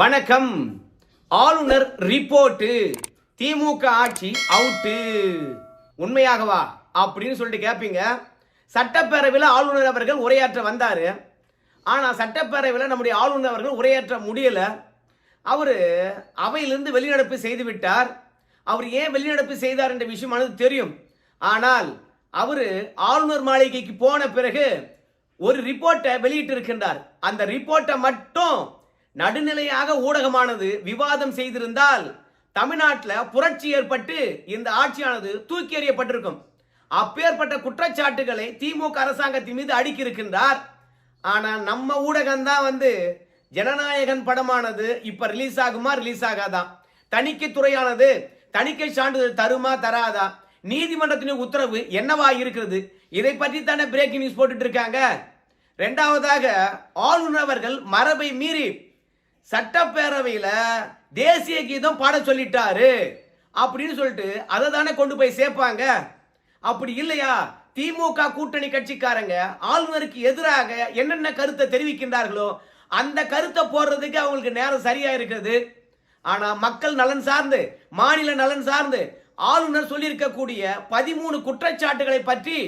வணக்கம். ஆளுநர் ரிப்போர்ட்டு. திமுக ஆட்சி அவுட்டு. உண்மையாகவா? அப்படின்னு சொல்லிட்டு கேட்பீங்க சட்டப்பேரவையில் ஆளுநர் அவர்கள் உரையாற்ற வந்தார். ஆனால் சட்டப்பேரவையில் நம்முடைய ஆளுநர் அவர்கள் உரையாற்ற முடியலை. அவர் அவையிலிருந்து வெளிநடப்பு செய்து விட்டார். அவர் ஏன் வெளிநடப்பு செய்தார் என்ற விஷயமானது தெரியும். ஆனால் அவர் ஆளுநர் மாளிகைக்கு போன பிறகு ஒரு ரிப்போர்ட்டை வெளியிட்டிருக்கின்றார். அந்த ரிப்போர்ட்டை மட்டும் நடுநிலையாக ஊடகமானது விவாதம் செய்திருந்தால் தமிழ்நாட்டில் புரட்சி ஏற்பட்டு இந்த ஆட்சியானது தூக்கி எறியப்பட்டிருக்கும். அப்பேற்பட்ட குற்றச்சாட்டுகளை திமுக அரசாங்கத்தின் மீது அடுக்கியிருக்கின்றார் ஆனால் நம்ம ஊடகம்தான் வந்து ஜனநாயகன் படமானது இப்ப ரிலீஸ் ஆகுமா ரிலீஸ் ஆகாதா? தணிக்கை துறையானது தணிக்கை சான்றிதழ் தருமா தராதா? நீதிமன்றத்தின் உத்தரவு என்னவா இருக்கிறது? இதை பற்றி தானே பிரேக்கிங் நியூஸ் போட்டுட்டு இருக்காங்க. ரெண்டாவதாக ஆளுநர் அவர்கள் மரபை மீறி சட்டப்பேரவையில் தேசிய கீதம் பாட சொல்லிட்டாரு. அப்படின்னு சொல்லிட்டு அதை தானே கொண்டு போய் சேர்ப்பாங்க. அப்படி இல்லையா? திமுக கூட்டணி கட்சிக்காரங்க ஆளுநருக்கு எதிராக என்னென்ன கருத்தை தெரிவிக்கின்றார்களோ அந்த கருத்தை போடுறதுக்கு அவங்களுக்கு நேரம் சரியா இருக்கிறது ஆனா மக்கள் நலன் சார்ந்து மாநில நலன் சார்ந்து ஆளுநர் சொல்லியிருக்கக்கூடிய பதிமூணு குற்றச்சாட்டுகளை பற்றி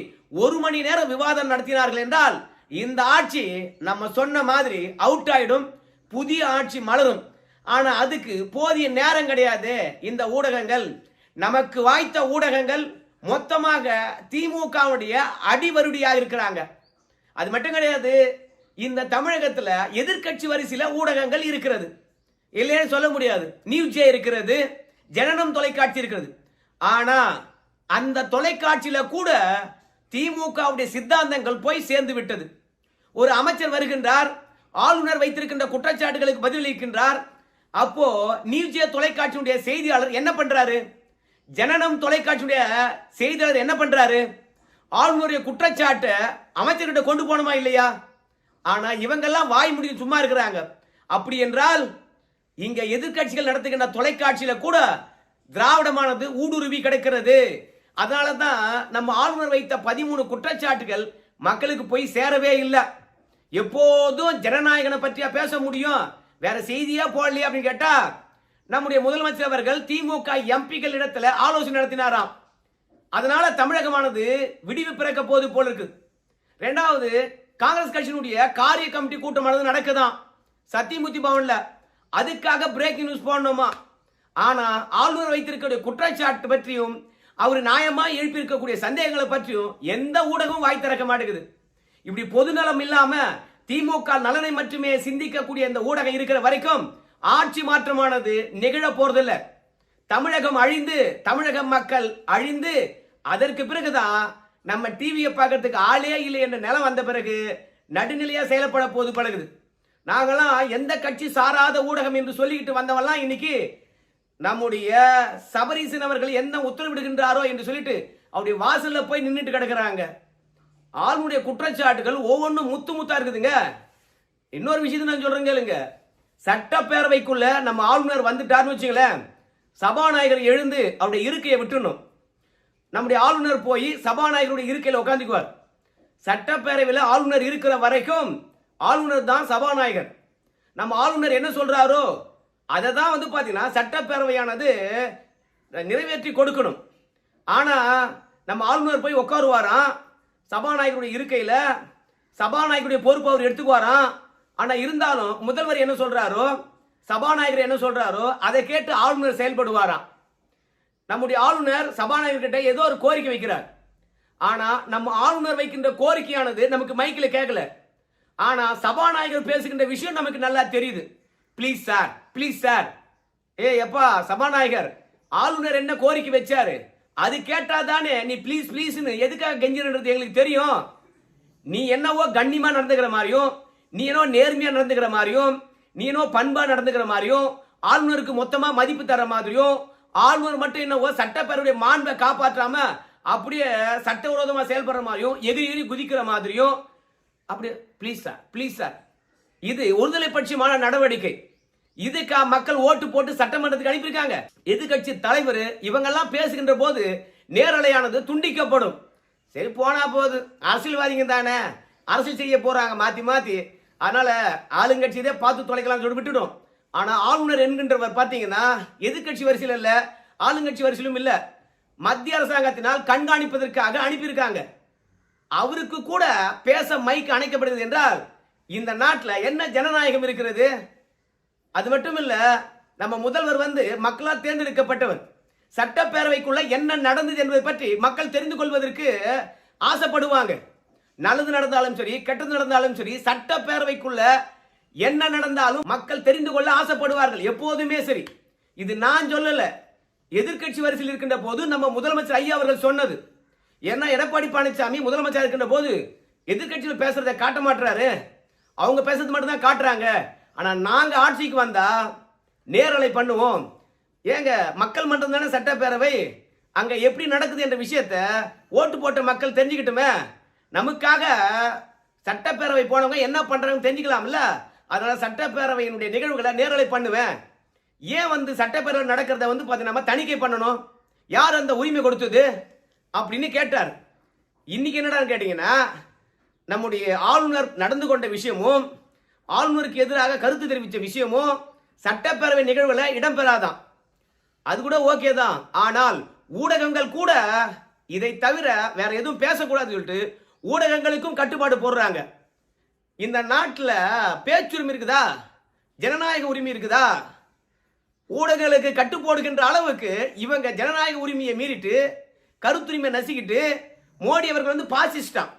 ஒரு மணி நேரம் விவாதம் நடத்தினார்கள் என்றால் இந்த ஆட்சி நம்ம சொன்ன மாதிரி அவுட் ஆயிடும். புதிய ஆட்சி மலரும். ஆனால் அதுக்கு போதிய நேரம் கிடையாது இந்த ஊடகங்கள். நமக்கு வாய்த்த ஊடகங்கள் மொத்தமாக திமுகவுடைய அடிவருடியாக இருக்கிறாங்க. அது மட்டும் கிடையாது இந்த தமிழகத்தில் எதிர்க்கட்சி வரிசையில் ஊடகங்கள் இருக்கிறது. இல்லைன்னு சொல்ல முடியாது. நியூஸ் ஜே இருக்கிறது ஜனனம் தொலைக்காட்சி இருக்கிறது. ஆனால் அந்த தொலைக்காட்சியில் கூட திமுகவுடைய சித்தாந்தங்கள் போய் சேர்ந்து விட்டது. ஒரு அமைச்சர் வருகின்றார் ஆளுநர் வைத்திருக்கின்ற குற்றச்சாட்டுகளுக்கு பதிலளிக்கின்றார். அப்போ நியூஜே தொலைக்காட்சியுடைய செய்தியாளர் என்ன பண்றாரு? ஜனனம் தொலைக்காட்சியுடைய செய்தியாளர் என்ன பண்றாரு? ஆளுநருடைய குற்றச்சாட்டை அமைச்சர்கிட்ட கொண்டு போனோமா இல்லையா? ஆனா இவங்கெல்லாம் வாய் முடிவு சும்மா இருக்கிறாங்க. அப்படி என்றால் இங்க எதிர்க்கட்சிகள் நடத்துகின்ற தொலைக்காட்சியில கூட திராவிடமானது ஊடுருவி கிடக்கிறது. அதனால தான் நம்ம ஆளுநர் வைத்த பதிமூணு குற்றச்சாட்டுகள் மக்களுக்கு போய் சேரவே இல்லை. எப்போதும் ஜனநாயகனை பற்றியா பேச முடியும்? வேற செய்தியா போடலையா அப்படின்னு கேட்டா நம்முடைய முதலமைச்சர் அவர்கள் திமுக எம்பிக்கள் இடத்துல ஆலோசனை நடத்தினாராம். அதனால தமிழகமானது விடிவு பிறக்க போது போல இருக்கு. ரெண்டாவது காங்கிரஸ் கட்சியினுடைய காரிய கமிட்டி கூட்டமானது நடக்குதாம். சத்தியமூர்த்தி பவன்ல. அதுக்காக பிரேக்கிங் நியூஸ் போடணுமா? ஆனா ஆளுநர் வைத்திருக்கக்கூடிய குற்றச்சாட்டு பற்றியும் அவர் நியாயமா எழுப்பியிருக்கக்கூடிய சந்தேகங்களை பற்றியும் எந்த ஊடகமும் வாய் திறக்க மாட்டேங்குது. இப்படி பொதுநலம் இல்லாம திமுக நலனை மட்டுமே சிந்திக்கக்கூடிய இந்த ஊடகம் இருக்கிற வரைக்கும் ஆட்சி மாற்றமானது நிகழ போறதில்ல. தமிழகம் அழிந்து தமிழக மக்கள் அழிந்து அதற்கு பிறகுதான் நம்ம டிவியை பார்க்கறதுக்கு ஆளே இல்லை என்ற நிலம் வந்த பிறகு நடுநிலையா செயல்பட போது பழகுது. நாங்களாம் எந்த கட்சி சாராத ஊடகம் என்று சொல்லிக்கிட்டு வந்தவெல்லாம் இன்னைக்கு நம்முடைய சபரீசன் அவர்கள் என்ன உத்தரவிடுகின்றாரோ என்று சொல்லிட்டு அவருடைய வாசல்ல போய் நின்றுட்டு கிடக்குறாங்க. ஆளுடைய குற்றச்சாட்டுகள் ஒவ்வொன்றும் முத்து முத்தா இருக்குதுங்க. இன்னொரு விஷயத்தை நான் சொல்றேன் கேளுங்க. சட்டப்பேரவைக்குள்ள நம்ம ஆளுநர் வந்துட்டார்னு வச்சுங்களேன் சபாநாயகர் எழுந்து அவருடைய இருக்கையை விட்டுணும் நம்முடைய ஆளுநர் போய் சபாநாயகருடைய இருக்கையில் உட்காந்துக்குவார். சட்டப்பேரவையில் ஆளுநர் இருக்கிற வரைக்கும் ஆளுநர் தான் சபாநாயகர். நம்ம ஆளுநர் என்ன சொல்றாரோ அதை தான் வந்து பார்த்தீங்கன்னா சட்டப்பேரவையானது நிறைவேற்றி கொடுக்கணும். ஆனால் நம்ம ஆளுநர் போய் உட்காருவாராம். சபாநாயகருடைய இருக்கையில் சபாநாயகருடைய பொறுப்பு அவர் எடுத்துக்குவாராம். ஆனால் இருந்தாலும் முதல்வர் என்ன சொல்கிறாரோ சபாநாயகர் என்ன சொல்கிறாரோ அதை கேட்டு ஆளுநர் செயல்படுவாராம். நம்முடைய ஆளுநர் சபாநாயகர்கிட்ட ஏதோ ஒரு கோரிக்கை வைக்கிறார். ஆனால் நம்ம ஆளுநர் வைக்கின்ற கோரிக்கையானது நமக்கு மைக்கில் கேட்கல ஆனால் சபாநாயகர் பேசுகின்ற விஷயம் நமக்கு நல்லா தெரியுது. ப்ளீஸ் சார் ப்ளீஸ் சார் ஏ எப்பா சபாநாயகர் ஆளுநர் என்ன கோரிக்கை வச்சாரு? அது கேட்டா தானே நீ ப்ளீஸ் ப்ளீஸ்னு எதுக்காக கெஞ்சின்றது எங்களுக்கு தெரியும். நீ என்னவோ கண்ணியமா நடந்துக்கிற மாதிரியும் நீ என்னோ நேர்மையா நடந்துக்கிற மாதிரியும் நீ என்னோ பண்பா நடந்துக்கிற மாதிரியும் ஆளுநருக்கு மொத்தமா மதிப்பு தர மாதிரியும் ஆளுநர் மட்டும் என்னவோ சட்டப்பேரவைய மாண்பை காப்பாற்றாம அப்படியே சட்டவிரோதமா செயல்படுற மாதிரியும் எதிரி எதிரி குதிக்கிற மாதிரியும் அப்படியே ப்ளீஸ் சார் ப்ளீஸ் சார் இது ஒருதலை பட்சமான நடவடிக்கை. இதுக்கா மக்கள் ஓட்டு போட்டு சட்டமன்றத்துக்கு அனுப்பியிருக்காங்க. எதிர்கட்சி தலைவர் இவங்கெல்லாம் பேசுகின்ற போது நேரலையானது துண்டிக்கப்படும். சரி போனா போகுது அரசியல்வாதிங்க தானே. அரசியல் செய்ய போறாங்க மாத்தி மாத்தி. அதனால ஆளுங்கட்சியதே பார்த்து தொலைக்கலாம் சொல்லி விட்டுடும் ஆனா ஆளுநர் என்கின்றவர் பாத்தீங்கன்னா எதிர்க்கட்சி வரிசையில் இல்ல ஆளுங்கட்சி வரிசையிலும் இல்ல. மத்திய அரசாங்கத்தினால் கண்காணிப்பதற்காக அனுப்பியிருக்காங்க. அவருக்கு கூட பேச மைக் அணைக்கப்படுகிறது என்றால் இந்த நாட்டில் என்ன ஜனநாயகம் இருக்கிறது? அது மட்டும் இல்ல நம்ம முதல்வர் வந்து மக்களால் தேர்ந்தெடுக்கப்பட்டவர். சட்டப்பேரவைக்குள்ள என்ன நடந்தது என்பதை பற்றி மக்கள் தெரிந்து கொள்வதற்கு ஆசைப்படுவாங்க. நல்லது நடந்தாலும் சரி கெட்டது நடந்தாலும் சரி சட்டப்பேரவைக்குள்ள என்ன நடந்தாலும் மக்கள் தெரிந்து கொள்ள ஆசைப்படுவார்கள். எப்போதுமே சரி. இது நான் சொல்லல. எதிர்க்கட்சி வரிசையில் இருக்கின்ற போது நம்ம முதலமைச்சர் ஐயா அவர்கள் சொன்னது. ஏன்னா எடப்பாடி பழனிசாமி முதலமைச்சர் இருக்கின்ற போது எதிர்க்கட்சியில் பேசுறதை காட்ட மாட்டுறாரு அவங்க பேசுறது மட்டும் தான் காட்டுறாங்க. ஆனால் நாங்கள் ஆட்சிக்கு வந்தால் நேரலை பண்ணுவோம். ஏங்க மக்கள் மன்றம் தானே சட்டப்பேரவை? அங்கே எப்படி நடக்குது என்ற விஷயத்த ஓட்டு போட்ட மக்கள் தெரிஞ்சுக்கிட்டுமே நமக்காக சட்டப்பேரவை போனவங்க என்ன பண்ணுறாங்கன்னு தெரிஞ்சுக்கலாம்ல? அதனால் சட்டப்பேரவையினுடைய நிகழ்வுகளை நேரலை பண்ணுவேன். ஏன் வந்து சட்டப்பேரவை நடக்கிறத வந்து பார்த்தீங்கன்னா நம்ம தணிக்கை பண்ணணும். யார் அந்த உரிமை கொடுத்தது அப்படின்னு கேட்டார். இன்னைக்கு என்னடான்னு கேட்டிங்கன்னா நம்முடைய ஆளுநர் நடந்து கொண்ட விஷயமும் ஆளுநருக்கு எதிராக கருத்து தெரிவித்த விஷயமும் சட்டப்பேரவை நிகழ்வுல இடம்பெறாதான் அது கூட ஓகே தான் ஆனால் ஊடகங்கள் கூட இதை தவிர வேற எதுவும் பேசக்கூடாதுன்னு சொல்லிட்டு ஊடகங்களுக்கும் கட்டுப்பாடு போடுறாங்க. இந்த நாட்டில் பேச்சுரிமை இருக்குதா? ஜனநாயக உரிமை இருக்குதா? ஊடகங்களுக்கு கட்டுப்போடுகின்ற அளவுக்கு இவங்க ஜனநாயக உரிமையை மீறிட்டு கருத்துரிமை நசிக்கிட்டு மோடி அவர்கள் வந்து பாசிஸ்டான்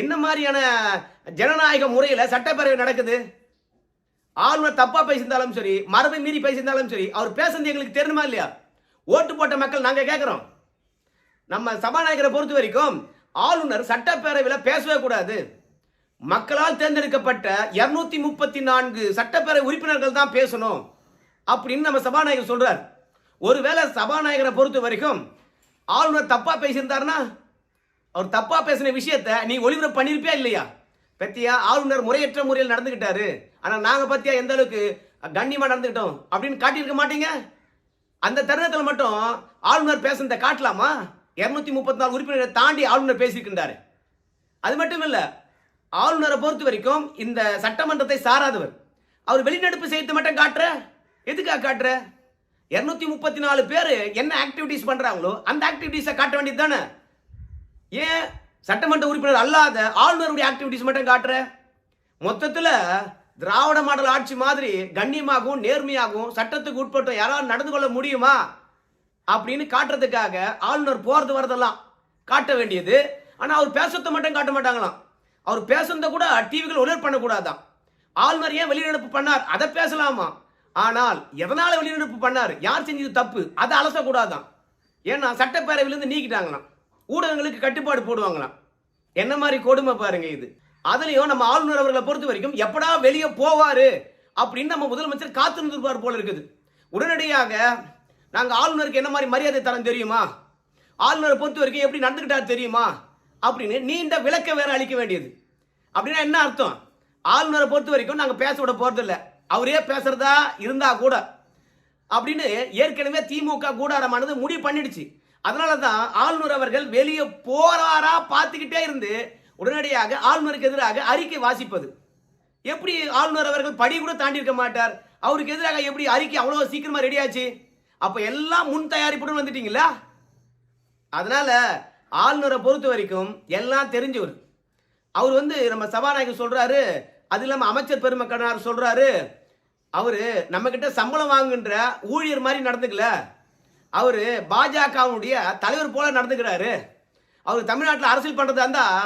என்ன மாதிரியான ஜனநாயக முறையில் சட்டப்பேரவை நடக்குது? ஆளுநர் தப்பாக பேசியிருந்தாலும் சரி மரபை மீறி பேசியிருந்தாலும் சரி அவர் பேசுறது எங்களுக்கு தெரியணுமா இல்லையா? ஓட்டு போட்ட மக்கள் நாங்கள் கேட்குறோம் நம்ம சபாநாயகரை பொறுத்த வரைக்கும் ஆளுநர் சட்டப்பேரவையில் பேசவே கூடாது. மக்களால் தேர்ந்தெடுக்கப்பட்ட இருநூத்தி முப்பத்தி நான்கு சட்டப்பேரவை உறுப்பினர்கள் தான் பேசணும் அப்படின்னு நம்ம சபாநாயகர் சொல்றார். ஒருவேளை சபாநாயகரை பொறுத்த வரைக்கும் ஆளுநர் தப்பா பேசியிருந்தாருன்னா அவர் தப்பா பேசின விஷயத்த நீ ஒளிபரப்பு பண்ணிருப்பியா இல்லையா? பத்தியா ஆளுநர் முறையற்ற முறையில் நடந்துகிட்டாரு. ஆனா நாங்க பத்தியா எந்த அளவுக்கு கண்ணியமா நடந்துகிட்டோம் அப்படின்னு காட்டியிருக்க மாட்டீங்க? அந்த தருணத்தில் மட்டும் ஆளுநர் பேசுனதை காட்டலாமா? இரநூத்தி முப்பத்தி நாலு உறுப்பினரை தாண்டி ஆளுநர் பேசியிருக்கின்றாரு. அது மட்டும் இல்லை ஆளுநரை பொறுத்த வரைக்கும் இந்த சட்டமன்றத்தை சாராதவர். அவர் வெளிநடப்பு செய்து மட்டும் காட்டுற? எதுக்காக காட்டுற? இரநூத்தி முப்பத்தி நாலு பேர் என்ன ஆக்டிவிட்டிஸ் பண்ணுறாங்களோ அந்த ஆக்டிவிட்டிஸை காட்ட வேண்டியது தானே ஏன் சட்டமன்ற உறுப்பினர் அல்லாத ஆளுநருடைய ஆக்டிவிட்டிஸ் மட்டும் காட்டுற? மொத்தத்தில் திராவிட மாடல் ஆட்சி மாதிரி கண்ணியமாகவும் நேர்மையாகவும் சட்டத்துக்கு உட்பட்ட யாராவது நடந்து கொள்ள முடியுமா? அப்படின்னு காட்டுறதுக்காக ஆளுநர் போகிறது வரதெல்லாம் காட்ட வேண்டியது. ஆனால் அவர் பேசுறத மட்டும் காட்ட மாட்டாங்களாம். அவர் பேசுறத கூட டிவிகள் ஒளிர் பண்ணக்கூடாதான் ஆளுநர் ஏன் வெளிநடப்பு பண்ணார்? அதை பேசலாமா? ஆனால் எதனால் வெளிநடப்பு பண்ணார்? யார் செஞ்சது தப்பு? அதை அலசக்கூடாதான் ஏன்னா சட்டப்பேரவையிலேருந்து நீக்கிட்டாங்களாம். ஊடகங்களுக்கு கட்டுப்பாடு போடுவாங்களாம். என்ன மாதிரி கொடுமை பாருங்க இது. அதுலயும் நம்ம ஆளுநர் அவர்களை பொறுத்த வரைக்கும் எப்படா வெளியே போவாரு அப்படின்னு நம்ம முதலமைச்சர் காத்திருந்திருப்பார் போல இருக்குது. உடனடியாக நாங்க ஆளுநருக்கு என்ன மாதிரி மரியாதை தரம் தெரியுமா? ஆளுநரை பொறுத்த வரைக்கும் எப்படி நடந்துக்கிட்டார் தெரியுமா? அப்படின்னு நீண்ட விளக்க வேற அளிக்க வேண்டியது. அப்படின்னா என்ன அர்த்தம்? ஆளுநரை பொறுத்த வரைக்கும் நாங்க பேச விட போறதில்ல. அவரே பேசுறதா இருந்தா கூட. அப்படின்னு ஏற்கனவே திமுக கூடாரமானது முடிவு பண்ணிடுச்சு. அதனால தான் ஆளுநர் அவர்கள் வெளியே போறாரா பார்த்துக்கிட்டே இருந்து உடனடியாக ஆளுநருக்கு எதிராக அறிக்கை வாசிப்பது. எப்படி ஆளுநர் அவர்கள் படி கூட தாண்டி இருக்க மாட்டார்? அவருக்கு எதிராக எப்படி அறிக்கை அவ்வளோ சீக்கிரமாக ரெடி ஆச்சு? அப்போ எல்லாம் முன் தயாரிப்புடன் வந்துட்டீங்களா? அதனால ஆளுநரை பொறுத்த வரைக்கும் எல்லாம் தெரிஞ்சவர். அவர் வந்து நம்ம சபாநாயகர் சொல்கிறாரு அது இல்லாமல் அமைச்சர் பெருமக்கனார் சொல்கிறாரு அவர் நம்மக்கிட்ட சம்பளம் வாங்குகின்ற ஊழியர் மாதிரி நடந்துக்கல. அவர் பாஜகவுடைய தலைவர் போல நடந்துக்கிறாரு. அவர் தமிழ்நாட்டில் அரசியல் பண்ணுறதா இருந்தால்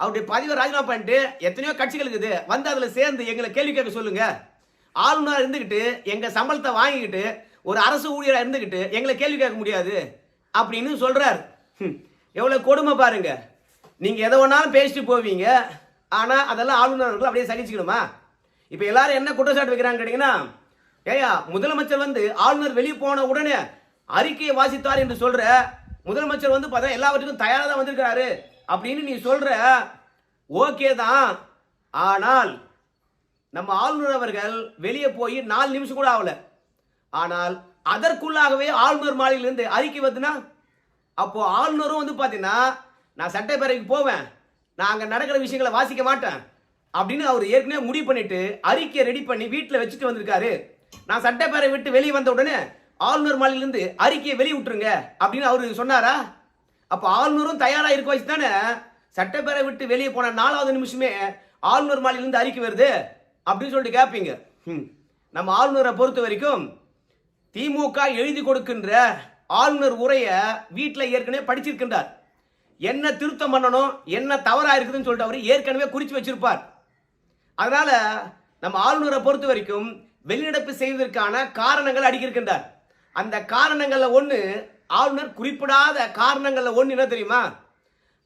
அவருடைய பதிவை ராஜினாமா பண்ணிட்டு எத்தனையோ கட்சிகள் இருக்குது. வந்து அதில் சேர்ந்து எங்களை கேள்வி கேட்க சொல்லுங்க. ஆளுநர் இருந்துக்கிட்டு எங்கள் சம்பளத்தை வாங்கிக்கிட்டு ஒரு அரசு ஊழியராக இருந்துக்கிட்டு எங்களை கேள்வி கேட்க முடியாது அப்படின்னு சொல்கிறார் எவ்வளோ கொடுமை பாருங்க. நீங்கள் எதை வேணாலும் பேசிட்டு போவீங்க. ஆனால் அதெல்லாம் ஆளுநர் அப்படியே சகிச்சுக்கணுமா? இப்போ எல்லாரும் என்ன குற்றச்சாட்டு வைக்கிறாங்க கேட்டிங்கன்னா ஏயா முதலமைச்சர் வந்து ஆளுநர் வெளியே போன உடனே அறிக்கையை வாசித்தார் என்று சொல்ற முதலமைச்சர் வந்து பார்த்தா எல்லாவற்றுக்கும் தயாராக தான் வந்திருக்கிறாரு அப்படின்னு நீ சொல்ற ஓகே தான். ஆனால் நம்ம ஆளுநர் அவர்கள் வெளியே போய் நாலு நிமிஷம் கூட ஆகல. ஆனால் அதற்குள்ளாகவே ஆளுநர் மாளிகையிலிருந்து அறிக்கை வருதுன்னா அப்போ ஆளுநரும் வந்து பார்த்தீங்கன்னா நான் சட்டப்பேரவைக்கு போவேன் நான் அங்கே நடக்கிற விஷயங்களை வாசிக்க மாட்டேன் அப்படின்னு அவர் ஏற்கனவே முடிவு பண்ணிட்டு அறிக்கையை ரெடி பண்ணி வீட்டில் வச்சுட்டு வந்திருக்காரு. நான் சட்டப்பேரவை விட்டு வெளியே வந்த உடனே ஆளுநர் மாளிலிருந்து அறிக்கையை வெளியிட்டுருங்க அப்படின்னு அவர் சொன்னாரா? அப்போ ஆளுநரும் தயாராக இருக்க வச்சு தானே சட்டப்பேரவை விட்டு வெளியே போன நாலாவது நிமிஷமே ஆளுநர் மாளிலிருந்து அறிக்கை வருது அப்படின்னு சொல்லிட்டு கேட்பீங்க ம். நம்ம ஆளுநரை பொறுத்த வரைக்கும் திமுக எழுதி கொடுக்கின்ற ஆளுநர் உரையை வீட்டில் ஏற்கனவே படிச்சிருக்கின்றார். என்ன திருத்தம் பண்ணணும் என்ன தவறாக இருக்குதுன்னு சொல்லிட்டு அவர் ஏற்கனவே குறித்து வச்சிருப்பார். அதனால் நம்ம ஆளுநரை பொறுத்த வரைக்கும் வெளிநடப்பு செய்வதற்கான காரணங்கள் அடிக்கிருக்கின்றார் அந்த காரணங்களில் ஒன்று ஆளுநர் குறிப்பிடாத காரணங்களில் ஒன்று என்ன தெரியுமா?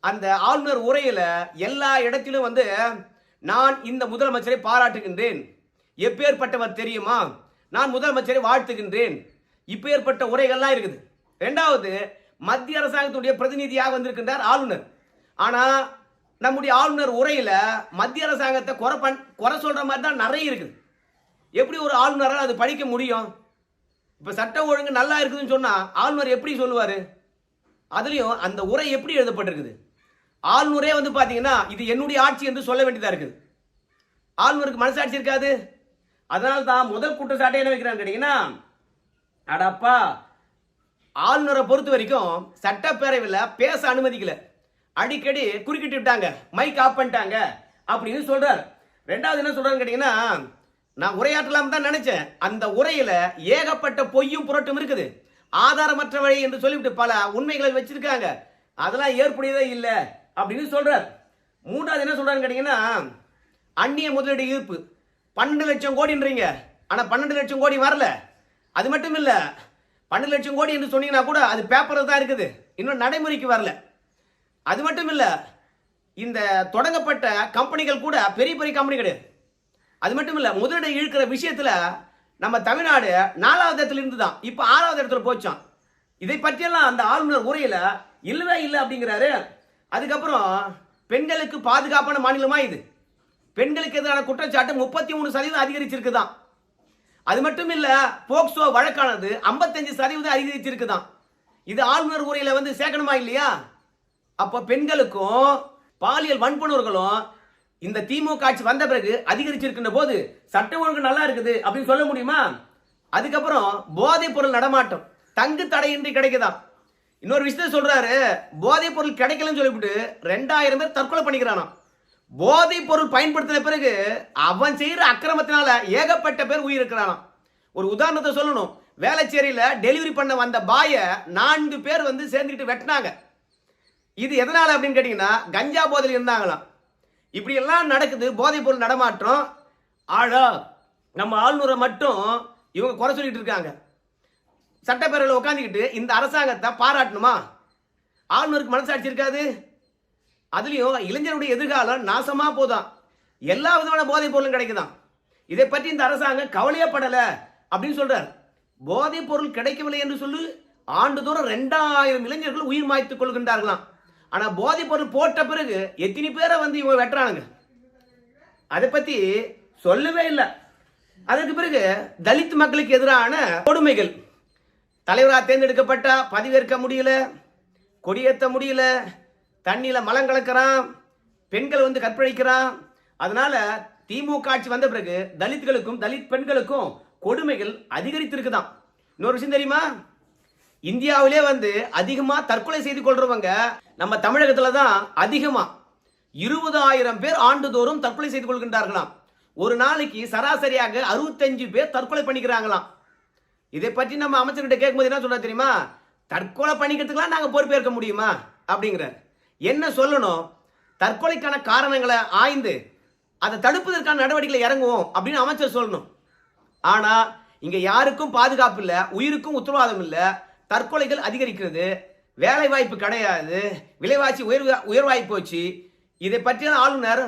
அந்த ஆளுநர் உரையில் எல்லா இடத்திலும் வந்து நான் இந்த முதலமைச்சரை பாராட்டுகின்றேன். எப்பேற்பட்டவர் தெரியுமா? நான் முதலமைச்சரை வாழ்த்துகின்றேன். இப்பேற்பட்ட உரைகள்லாம் இருக்குது. ரெண்டாவது மத்திய அரசாங்கத்துடைய பிரதிநிதியாக வந்திருக்கின்றார் ஆளுநர். ஆனால் நம்முடைய ஆளுநர் உரையில் மத்திய அரசாங்கத்தை குறை பண் குறை சொல்கிற மாதிரி தான் நிறைய இருக்குது. எப்படி ஒரு ஆளுநரால் அது படிக்க முடியும்? இப்போ சட்டம் ஒழுங்கு நல்லா இருக்குதுன்னு சொன்னால் ஆளுநர் எப்படி சொல்லுவார்? அதுலேயும் அந்த உரை எப்படி எழுதப்பட்டிருக்குது? ஆளுநரே வந்து பார்த்தீங்கன்னா இது என்னுடைய ஆட்சி என்று சொல்ல வேண்டியதாக இருக்குது. ஆளுநருக்கு மனசாட்சி இருக்காது. அதனால தான் முதல் குற்றச்சாட்டை என்ன வைக்கிறான்னு கேட்டிங்கன்னா அடப்பா ஆளுநரை பொறுத்த வரைக்கும் சட்டப்பேரவையில் பேச அனுமதிக்கல. அடிக்கடி குறுக்கிட்டு விட்டாங்க. மைக் ஆஃப் பண்ணிட்டாங்க. அப்படின்னு சொல்கிறார் ரெண்டாவது என்ன சொல்கிறான்னு கேட்டிங்கன்னா நான் உரையாற்றலாம் தான் நினைச்சேன். அந்த உரையில ஏகப்பட்ட பொய்யும் புரட்டும் இருக்குது. ஆதாரமற்ற வழி என்று சொல்லிவிட்டு பல உண்மைகளை வச்சிருக்காங்க. அதெல்லாம் ஏற்புடையதே இல்லை அப்படின்னு சொல்றார். மூன்றாவது என்ன சொல்றாருன்னு கேட்டீங்கன்னா அந்நிய முதலீடு ஈர்ப்பு. பன்னெண்டு லட்சம் கோடின்றீங்க. ஆனால் பன்னெண்டு லட்சம் கோடி வரல. அது மட்டும் இல்லை பன்னெண்டு லட்சம் கோடி என்று சொன்னீங்கன்னா கூட அது பேப்பரில் தான் இருக்குது. இன்னும் நடைமுறைக்கு வரல. அது மட்டும் இல்லை இந்த தொடங்கப்பட்ட கம்பெனிகள் கூட பெரிய பெரிய கம்பெனி கிடையாது. அது மட்டும் இல்லை முதலிடம் இழுக்கிற விஷயத்தில் நம்ம தமிழ்நாடு நாலாவது இடத்துல இருந்து தான் இப்போ ஆறாவது இடத்துல போச்சோம். இதை பற்றியெல்லாம் அந்த ஆளுநர் உரையில் இல்லவே இல்லை அப்படிங்கிறாரு. அதுக்கப்புறம் பெண்களுக்கு பாதுகாப்பான மாநிலமாக இது? பெண்களுக்கு எதிரான குற்றச்சாட்டு முப்பத்தி மூணு சதவீதம் அதிகரிச்சிருக்குதான். அது மட்டும் இல்லை போக்சோ வழக்கானது 55% சதவீதம் அதிகரிச்சிருக்குதான். இது ஆளுநர் உரையில் வந்து சேர்க்கணுமா இல்லையா? அப்போ பெண்களுக்கும் பாலியல் வன்புணர்களும் இந்த திமுக ஆட்சி வந்த பிறகு அதிகரிச்சிருக்கின்ற போது சட்ட ஒழுங்கு நல்லா இருக்குது அப்படின்னு சொல்ல முடியுமா? அதுக்கப்புறம் போதைப் பொருள் நடமாட்டம் தங்கு தடையின்றி கிடைக்குதா? இன்னொரு விஷயத்த சொல்றாரு போதைப் பொருள் கிடைக்கலன்னு சொல்லிவிட்டு ரெண்டாயிரம் பேர் தற்கொலை பண்ணிக்கிறானா போதைப் பொருள் பயன்படுத்தின பிறகு அவன் செய்யற அக்கிரமத்தினால ஏகப்பட்ட பேர் உயிரிழக்கிறானாம். ஒரு உதாரணத்தை சொல்லணும். வேலைச்சேரியில டெலிவரி பண்ண வந்த பாய நான்கு பேர் வந்து சேர்ந்துக்கிட்டு வெட்டினாங்க. இது எதனால அப்படின்னு கேட்டீங்கன்னா கஞ்சா போதையில் இருந்தாங்களாம். இப்படி எல்லாம் நடக்குது போதைப் பொருள் நடமாட்டம். ஆழா நம்ம ஆளுநரை மட்டும் இவங்க குறை சொல்லிட்டு இருக்காங்க. சட்டப்பேரவையில் உட்காந்துக்கிட்டு இந்த அரசாங்கத்தை பாராட்டணுமா? ஆளுநருக்கு மனசாட்சி இருக்காது அதுலேயும் இளைஞருடைய எதிர்காலம் நாசமாக போதான். எல்லா விதமான போதைப் பொருளும் கிடைக்குதான். இதை பற்றி இந்த அரசாங்கம் கவலையப்படலை அப்படின்னு சொல்றார். போதைப் பொருள் கிடைக்கவில்லை என்று சொல்லி ஆண்டுதோறும் ரெண்டாயிரம் இளைஞர்கள் உயிர் மாய்த்துக் கொள்கின்றார்களாம். ஆனா போதைப் பொருள் போட்ட பிறகு எத்தனை பேரை வந்து இவங்க வெட்டுறானுங்க? அதை பத்தி சொல்லவே இல்லை. அதற்கு பிறகு தலித் மக்களுக்கு எதிரான கொடுமைகள். தலைவராக தேர்ந்தெடுக்கப்பட்டா பதிவேற்க முடியல கொடியேற்ற முடியல தண்ணியில மலம் கலக்கிறான் பெண்கள் வந்து கற்பழிக்கிறான். அதனால திமுக ஆட்சி வந்த பிறகு தலித்களுக்கும் தலித் பெண்களுக்கும் கொடுமைகள் அதிகரித்திருக்குதாம். இன்னொரு விஷயம் தெரியுமா? இந்தியாவிலே வந்து அதிகமாக தற்கொலை செய்து கொள்றவங்க நம்ம தமிழகத்தில் தான் அதிகமாக இருபதாயிரம் பேர் ஆண்டுதோறும் தற்கொலை செய்து கொள்கின்றார்களாம். ஒரு நாளைக்கு சராசரியாக அறுபத்தஞ்சு பேர் தற்கொலை பண்ணிக்கிறாங்களாம். இதை பற்றி நம்ம அமைச்சர்கிட்ட கேட்கும்போது என்ன சொல்ற தெரியுமா? தற்கொலை பண்ணிக்கிறதுக்கெல்லாம் நாங்கள் பொறுப்பேற்க முடியுமா? அப்படிங்கிறார். என்ன சொல்லணும்? தற்கொலைக்கான காரணங்களை ஆய்ந்து அதை தடுப்பதற்கான நடவடிக்கைகளை இறங்குவோம் அப்படின்னு அமைச்சர் சொல்லணும். ஆனால் இங்கே யாருக்கும் பாதுகாப்பு இல்லை உயிருக்கும் உத்தரவாதம் இல்லை தற்கொலைகள் அதிகரிக்கிறது வேலை வாய்ப்பு கிடையாது விலைவாசி உயர்வு உயர்வாகி போச்சு. இதை பற்றியான ஆளுநர்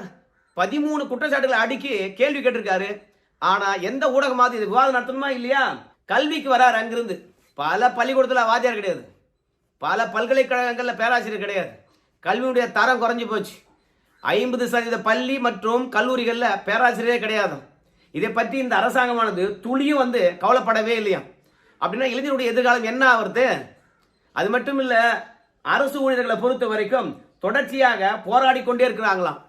பதிமூணு குற்றச்சாட்டுகளை அடுக்கி கேள்வி கேட்டிருக்காரு. ஆனா எந்த ஊடகமாவது இது விவாதம் நடத்தணுமா இல்லையா? கல்விக்கு வராரு அங்கிருந்து. பல பள்ளிக்கூடத்தில் வாத்தியார் கிடையாது. பல பல்கலைக்கழகங்களில் பேராசிரியர் கிடையாது. கல்வியுடைய தரம் குறைஞ்சி போச்சு. ஐம்பது சதவீத பள்ளி மற்றும் கல்லூரிகளில் பேராசிரியரே கிடையாது. இதை பற்றி இந்த அரசாங்கமானது துளியும் வந்து கவலைப்படவே இல்லையா அப்படின்னா இளைஞருடைய எதிர்காலம் என்ன ஆகுறது அது மட்டும் இல்ல அரசு ஊழியர்களை பொறுத்த வரைக்கும் தொடர்ச்சியாக போராடி கொண்டே இருக்கிறாங்களாம்.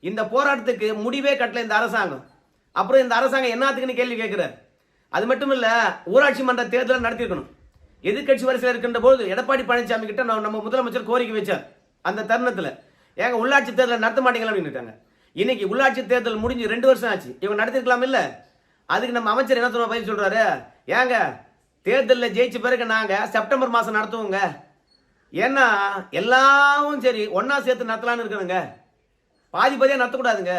இந்த போராட்டத்துக்கு முடிவே கட்டல இந்த அரசாங்கம். அப்புறம் இந்த அரசாங்கம் என்னத்துக்குன்னு கேள்வி கேட்கிறார். அது மட்டும் இல்ல ஊராட்சி மன்ற தேர்தலை நடத்திருக்கணும் எதிர்க்கட்சி வரிசையில் இருக்கின்ற போது எடப்பாடி பழனிசாமி கிட்ட நம்ம நம்ம முதலமைச்சர் கோரிக்கை வச்சார் அந்த தருணத்துல. ஏங்க உள்ளாட்சி தேர்தலை நடத்த மாட்டீங்களா அப்படின்னு இன்னைக்கு உள்ளாட்சி தேர்தல் முடிஞ்சு ரெண்டு வருஷம் ஆச்சு. இவங்க நடத்திருக்கலாம் இல்ல அதுக்கு நம்ம அமைச்சர் என்ன சொன்ன பதில் சொல்றாரு? ஏங்க தேர்தலில் ஜெயிச்ச பிறகு நாங்கள் செப்டம்பர் மாதம் நடத்துவோங்க. ஏன்னா எல்லாவும் சரி ஒன்றா சேர்த்து நடத்தலான்னு இருக்கிறோங்க பாதி பாதியாக நடத்தக்கூடாதுங்க.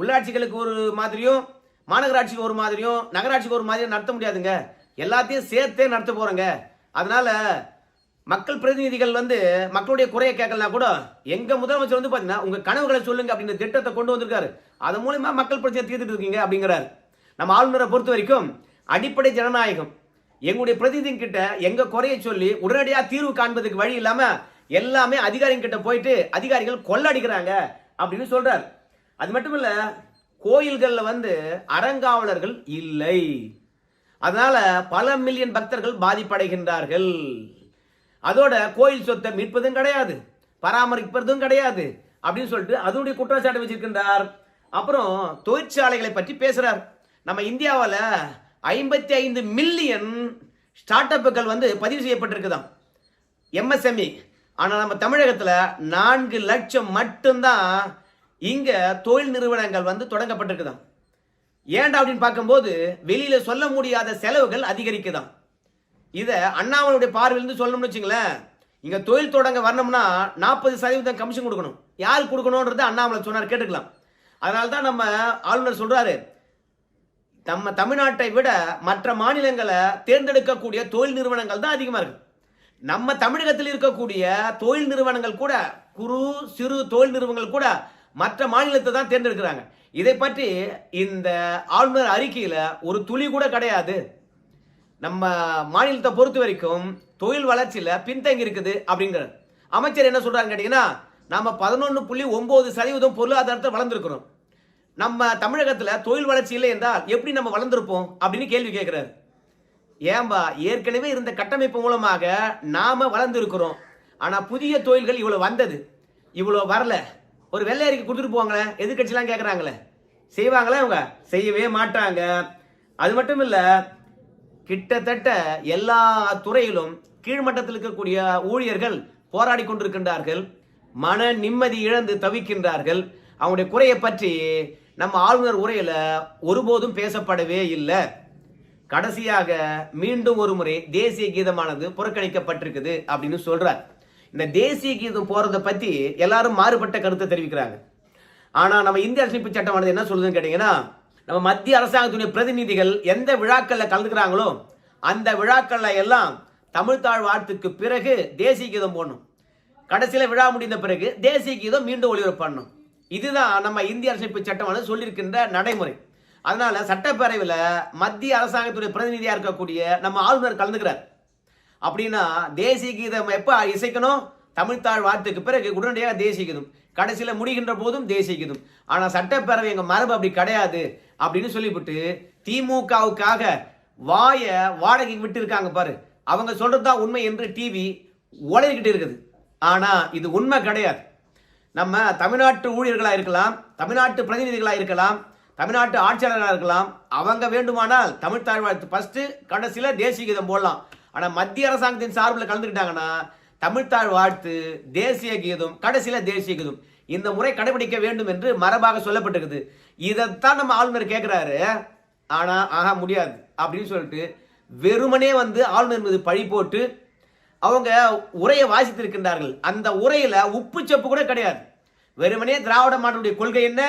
உள்ளாட்சிகளுக்கு ஒரு மாதிரியும் மாநகராட்சிக்கு ஒரு மாதிரியும் நகராட்சிக்கு ஒரு மாதிரியும் நடத்த முடியாதுங்க. எல்லாத்தையும் சேர்த்தே நடத்த போகிறோங்க அதனால் மக்கள் பிரதிநிதிகள் வந்து மக்களுடைய குறையை கேட்கலாம் கூட எங்க முதலமைச்சர் வந்து பாத்தீங்கன்னா உங்க கனவுகளை சொல்லுங்க அப்படின்ற திட்டத்தை கொண்டு வந்திருக்காரு. அது மூலியமா மக்கள் பிரச்சனை தீர்த்துட்டு இருக்கீங்க அப்படிங்கிறார். நம்ம ஆளுநரை பொறுத்த வரைக்கும் அடிப்படை ஜனநாயகம். எங்களுடைய பிரதிநிதி கிட்ட எங்க குறைய சொல்லி உடனடியாக தீர்வு காண்பதுக்கு வழி இல்லாம எல்லாமே அதிகாரிங்க கிட்ட போயிட்டு அதிகாரிகள் கொள்ளடிக்கிறாங்க அப்படின்னு சொல்றார். அது மட்டும் இல்ல கோயில்களில் வந்து அறங்காவலர்கள் இல்லை. அதனால பல மில்லியன் பக்தர்கள் பாதிப்படைகின்றார்கள். அதோட கோயில் சொத்தை மீட்பதும் கிடையாது பராமரிப்பதும் கிடையாது அப்படின்னு சொல்லிட்டு அதனுடைய குற்றச்சாட்டு வச்சிருக்கின்றார். அப்புறம் தொழிற்சாலைகளை பற்றி பேசுறார். நம்ம இந்தியாவில் ஐம்பத்தி ஐந்து மில்லியன் ஸ்டார்ட் அப்புகள் வந்து பதிவு செய்யப்பட்டிருக்குதாம். எம்எஸ்எம்இ ஆனால் நம்ம தமிழகத்தில் நான்கு லட்சம் மட்டும்தான் இங்கே தொழில் நிறுவனங்கள் வந்து தொடங்கப்பட்டிருக்குதாம். ஏன்டா அப்படின்னு பார்க்கும்போது வெளியில் சொல்ல முடியாத செலவுகள் அதிகரிக்குதாம். இதை அண்ணாமலையுடைய பார்வையிலிருந்து சொல்லணும்னு வச்சுங்களேன். இங்கே தொழில் தொடங்க வரணும்னா நாற்பது சதவீதம் கமிஷன் கொடுக்கணும். யார் கொடுக்கணுன்றது அண்ணாமலை சொன்னார் கேட்டுக்கலாம். அதனால தான் நம்ம ஆளுநர் சொல்கிறாரு நம்ம தமிழ்நாட்டை விட மற்ற மாநிலங்களை தேர்ந்தெடுக்கக்கூடிய தொழில் நிறுவனங்கள் தான் அதிகமாக இருக்கு. நம்ம தமிழகத்தில் இருக்கக்கூடிய தொழில் நிறுவனங்கள் கூட குறு சிறு தொழில் நிறுவனங்கள் கூட மற்ற மாநிலத்தை தான் தேர்ந்தெடுக்கிறாங்க. இதை பற்றி இந்த ஆளுநர் அறிக்கையில் ஒரு துளி கூட கிடையாது. நம்ம மாநிலத்தை பொறுத்த வரைக்கும் தொழில் வளர்ச்சியில் பின்தங்கி இருக்குது அப்படிங்கிறது அமைச்சர் என்ன சொல்கிறாங்க கேட்டிங்கன்னா நம்ம பதினொன்று புள்ளி ஒம்பது சதவீதம் பொருளாதாரத்தை வளர்ந்துருக்கிறோம். நம்ம தமிழகத்தில் தொழில் வளர்ச்சி இல்லை என்றால் எப்படி நம்ம வளர்ந்துருப்போம் அப்படின்னு கேள்வி கேட்கிறாரு. ஏன்பா ஏற்கனவே இருந்த கட்டமைப்பு மூலமாக நாம் வளர்ந்துருக்கிறோம். ஆனால் புதிய தொழில்கள் இவ்வளோ வந்தது. இவ்வளோ வரல. ஒரு வெள்ளை அறிக்கை கொடுத்துட்டு போவாங்களே எதிர்கட்சிலாம் கேட்குறாங்களே செய்வாங்களே அவங்க செய்யவே மாட்டாங்க. அது மட்டும் இல்லை கிட்டத்தட்ட எல்லா துறையிலும் கீழ்மட்டத்தில் இருக்கக்கூடிய ஊழியர்கள் போராடி கொண்டிருக்கின்றார்கள். மன நிம்மதி இழந்து தவிக்கின்றார்கள். அவங்களுடைய குறையை பற்றி நம்ம ஆளுநர் உரையில ஒருபோதும் பேசப்படவே இல்லை. கடைசியாக மீண்டும் ஒரு முறை தேசிய கீதமானது புறக்கணிக்கப்பட்டிருக்குது அப்படின்னு சொல்றார். இந்த தேசிய கீதம் போறத பத்தி எல்லாரும் மாறுபட்ட கருத்தை தெரிவிக்கிறாங்க. ஆனா நம்ம இந்திய அரசமைப்பு சட்டமானது என்ன சொல்லுதுன்னு கேட்டீங்கன்னா நம்ம மத்திய அரசாங்கத்துடைய பிரதிநிதிகள் எந்த விழாக்கள்ல கலந்துக்கிறாங்களோ அந்த விழாக்கள்ல எல்லாம் தமிழ்தாழ் வாழ்த்துக்கு பிறகு தேசிய கீதம் போடணும். கடைசியில் விழா முடிந்த பிறகு தேசிய கீதம் மீண்டும் ஒளிபரப்பு பண்ணணும். இதுதான் நம்ம இந்திய அரசியலமைப்பு சட்டமானது சொல்லியிருக்கின்ற நடைமுறை. அதனால சட்டப்பேரவையில் மத்திய அரசாங்கத்துடைய பிரதிநிதியாக இருக்கக்கூடிய நம்ம ஆளுநர் கலந்துக்கிறார். அப்படின்னா தேசிய கீதம் எப்போ இசைக்கணும்? தமிழ்த்தாழ் வார்த்தைக்கு பிறகு உடனடியாக தேசிய கீதம். கடைசியில் முடிகின்ற போதும் தேசிய கீதம். ஆனால் சட்டப்பேரவை எங்கள் மரபு அப்படி கிடையாது அப்படின்னு சொல்லிவிட்டு திமுகவுக்காக வாய வாடகைக்கு விட்டு இருக்காங்க பாரு. அவங்க சொல்றதுதான் உண்மை என்று டிவி உலகிக்கிட்டு இருக்குது. ஆனால் இது உண்மை கிடையாது. நம்ம தமிழ்நாட்டு ஊழியர்களாக இருக்கலாம் தமிழ்நாட்டு பிரதிநிதிகளாக இருக்கலாம் தமிழ்நாட்டு ஆட்சியாளர்களாக இருக்கலாம் அவங்க வேண்டுமானால் தமிழ் தாழ்வாழ்த்து ஃபஸ்ட்டு கடைசியில் தேசிய கீதம் போடலாம். ஆனால் மத்திய அரசாங்கத்தின் சார்பில் கலந்துக்கிட்டாங்கன்னா தமிழ்த்தாழ் வாழ்த்து தேசிய கீதம் கடைசியில் தேசிய கீதம். இந்த முறை கடைபிடிக்க வேண்டும் என்று மரபாக சொல்லப்பட்டிருக்குது. இதைத்தான் நம்ம ஆளுநர் கேட்குறாரு ஆனால் ஆக முடியாது. அப்படின்னு சொல்லிட்டு வெறுமனே வந்து ஆளுநர் மீது பழி போட்டு அவங்க உரையை வாசித்திருக்கின்றார்கள். அந்த உரையில உப்பு செப்பு கூட கிடையாது. வெறுமனே திராவிட மாடலுடைய கொள்கை என்ன?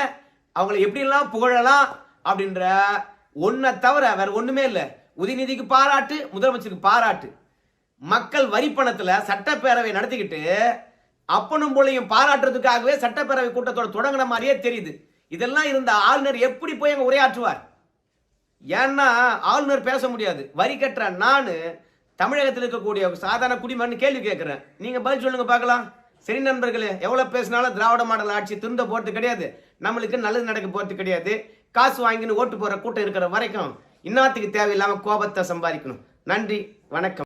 அவங்களை எப்படிலாம் புகழலாம் அப்படின்ற ஒன்றை தவிர வேற ஒண்ணுமே இல்லை. உதயநிதிக்கு பாராட்டு முதலமைச்சருக்கு பாராட்டு. மக்கள் வரி பணத்தில் சட்டப்பேரவை நடத்திக்கிட்டு அப்பனும் போலையும் பாராட்டுறதுக்காகவே சட்டப்பேரவை கூட்டத்தோட தொடங்கின மாதிரியே தெரியுது. இதெல்லாம் இருந்த ஆளுநர் எப்படி போய் அங்க உரையாற்றுவார்? ஏன்னா ஆளுநர் பேச முடியாது. வரி கட்டுற நான் தமிழகத்தில் இருக்கக்கூடிய சாதாரண குடிமகன் கேள்வி கேட்குறேன் நீங்க பதில் சொல்லுங்க பார்க்கலாம். சரி நண்பர்களே எவ்வளோ பேசினாலும் திராவிட மாடல் ஆட்சி திருந்த போகிறது கிடையாது. நம்மளுக்கு நல்லது நடக்க போகிறது கிடையாது. காசு வாங்கின்னு ஓட்டு போகிற கூட்டம் இருக்கிற வரைக்கும் இன்னத்துக்கு தேவையில்லாம கோபத்தை சம்பாதிக்கணும். நன்றி வணக்கம்.